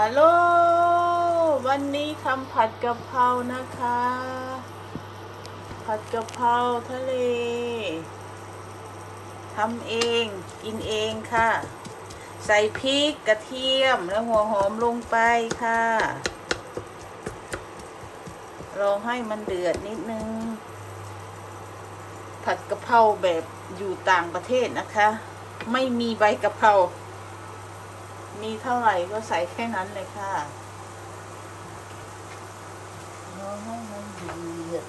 ฮัลโหล วันนี้ทำผัดกะเพรานะคะ ผัดกะเพราทะเล ทำเอง กินเองค่ะ ใส่พริกกระเทียมแล้วหัวหอมลงไปค่ะ รอให้มันเดือดนิดนึง ผัดกะเพราแบบอยู่ต่างประเทศนะคะ ไม่มีใบกะเพรา มีเท่าไหร่ก็ใส่แค่นั้นเลยค่ะรอให้มันเดือด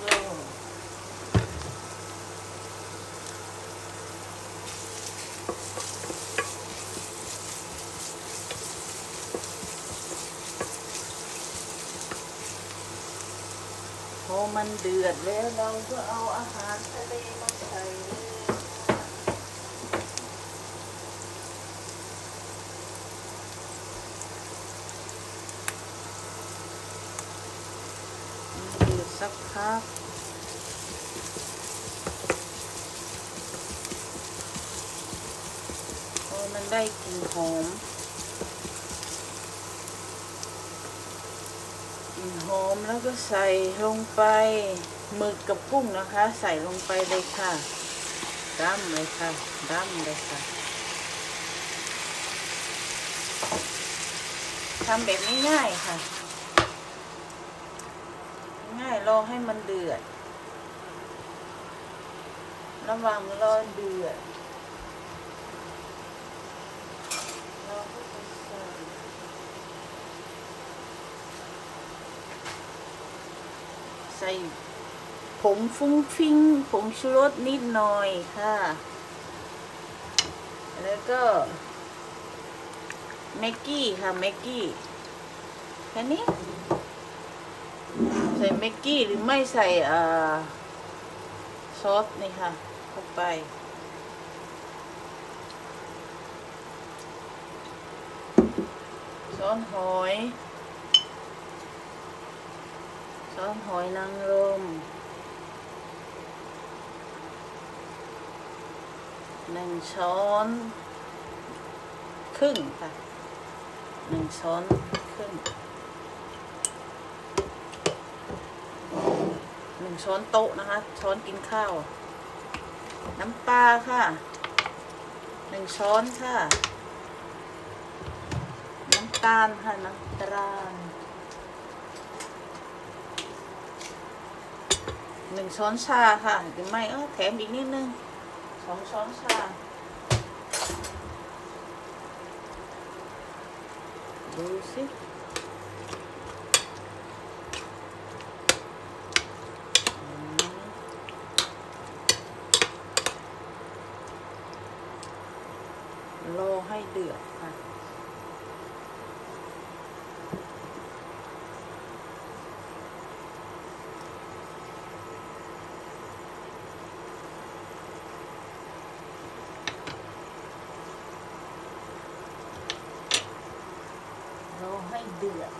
โอ้พอ มันเดือดแล้วเราก็เอาอาหารทะเลมาใส่เลยมันเดือดสักพักพอมันได้กลิ่นหอมกลิ่น หอมแล้วก็ใส่ลงไปหมึกกับกุ้งนะคะ ใส่ลงไปเลยค่ะดั้มเลยค่ะดั้มเลยค่ะทำแบบง่ายๆค่ะ ง่ายรอให้มันเดือดระว่างรอเดือด เราก็จะใส่ใส่ผงฟุ้งฟิ้งผงชูรสนิดหน่อยค่ะ แล้วก็แม็กกี้ค่ะแม็กกี้แค่นี้ ใส่แม็กกี้หรือไม่ใส่อ่อซอสนี่ค่ะเข้าไปช้อนหอย ช้อนหอยนางรมหนึ่งช้อนครึ่งค่ะหนึ่งช้อนครึ่งหนึ่งช้อนโต๊ะนะคะ ช้อนกินข้าว น้ำปลาค่ะหนึ่งช้อนค่ะ น้ำตาลค่ะน้ำตาล หนึ่งช้อนชาค่ะหรือไม่เออแถมอีกนิดนึงสองช้อนชาดูสิรอให้เดือดค่ะ เราให้เดือด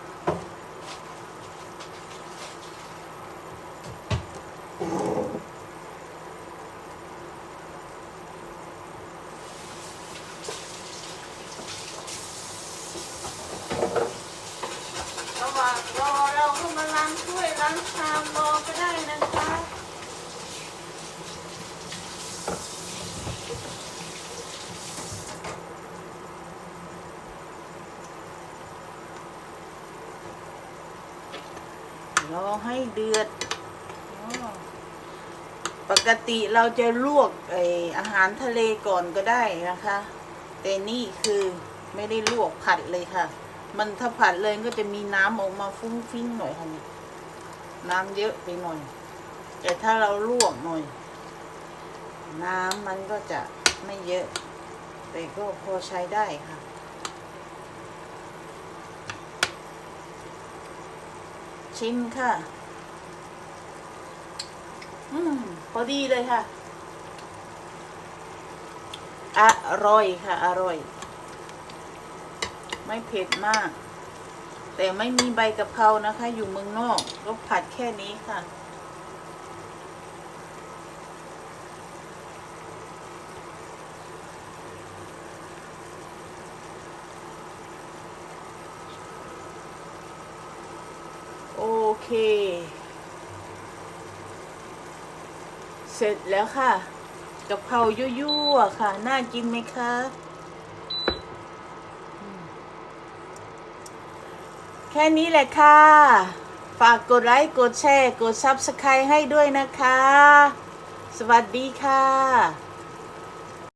ระหว่างรอเราก็มาล้างถ้วยล้างชามรอก็ได้นะคะ รอให้เดือด ปกติเราจะลวกไออาหารทะเลก่อนก็ได้นะคะ แต่นี่คือไม่ได้ลวกผัดเลยค่ะ มันถ้าผัดเลยก็จะมีน้ำออกมาฟุ้งฟิ้งหน่อยค่ะนี่น้ำเยอะไปหน่อย แต่ถ้าเราลวกหน่อย น้ำมันก็จะไม่เยอะ แต่ก็พอใช้ได้ค่ะ ชิมค่ะ อืมพอดีเลยค่ะ อร่อยค่ะ อร่อย ไม่เผ็ดมาก แต่ไม่มีใบกะเพรานะคะ อยู่เมืองนอกก็ผัดแค่นี้ค่ะ โอ เค เสร็จแล้วค่ะกะเพรายั่วๆค่ะ น่ากินไหมคะแค่นี้แหละค่ะ ฝากกดไลค์ กดแชร์ กด Subscribe ให้ด้วยนะคะ สวัสดีค่ะ